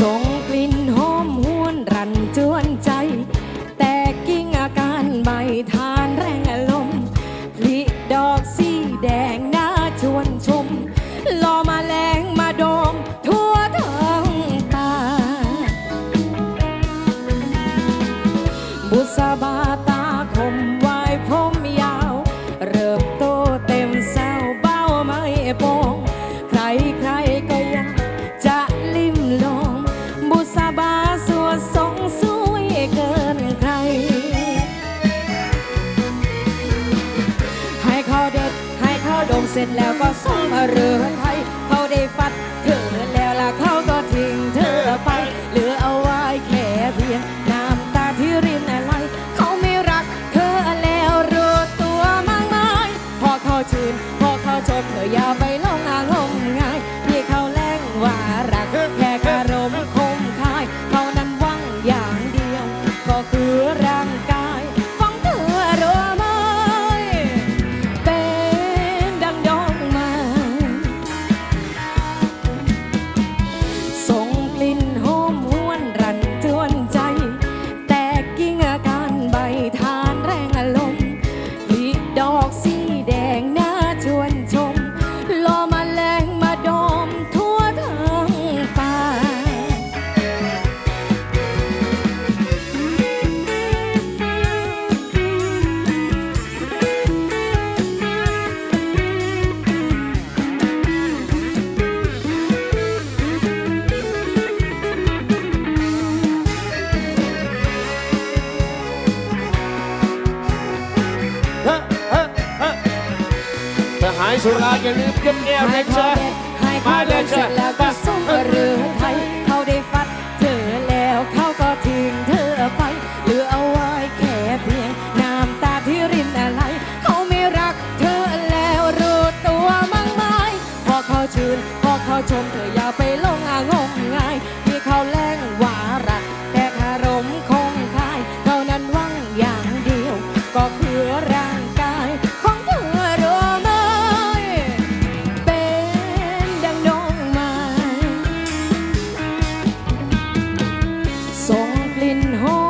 ส่งกลิ่นหอมหวนรันจวนใจ แต่กิ้งอาการใบทานแรงอารมณ์พลิดอกสีแดงน่าชวนชมลอมาแรงมาโดมทั่วทั้งตา บุษบา สร็จแล้วก็ส่งมาเรือไทยเขาได้ฟัดเธอแล้วล่ะเขาก็ทิ้งเธอไป เหลือเอาไว้แค่เพียงน้ำตาที่รินไหลเขาไม่รักเธอแล้วรู้ตัวมากมายพอเขาชื่นพอเขาชมเธออย่าไป ดอกสีแดงน่าชวนชมลอมาแรงมาดอมทั่วทั้งป่าเฮ้า สุราอย่าลืมเก็บแก้วให้เขาจ๊ะเด็ดให้เขามาดเลยเสร็จแล้วก็ส่งเรือไทยเขาได้ฟัดเธอแล้วเขาก็ทิ้งเธอไปเหลือเอาไว้แค่เพียงน้ำตาที่รินอะไร เขาไม่รักเธอแล้วรู้ตัวมั้งไหมพอเขาชื่นพอเขาชมเธออย่าไปลงอางมงายที่เขาแล้งว่ารักแต่คารมคงคายเขานั้นหวังอย่างเดียวก็คือ goblin home.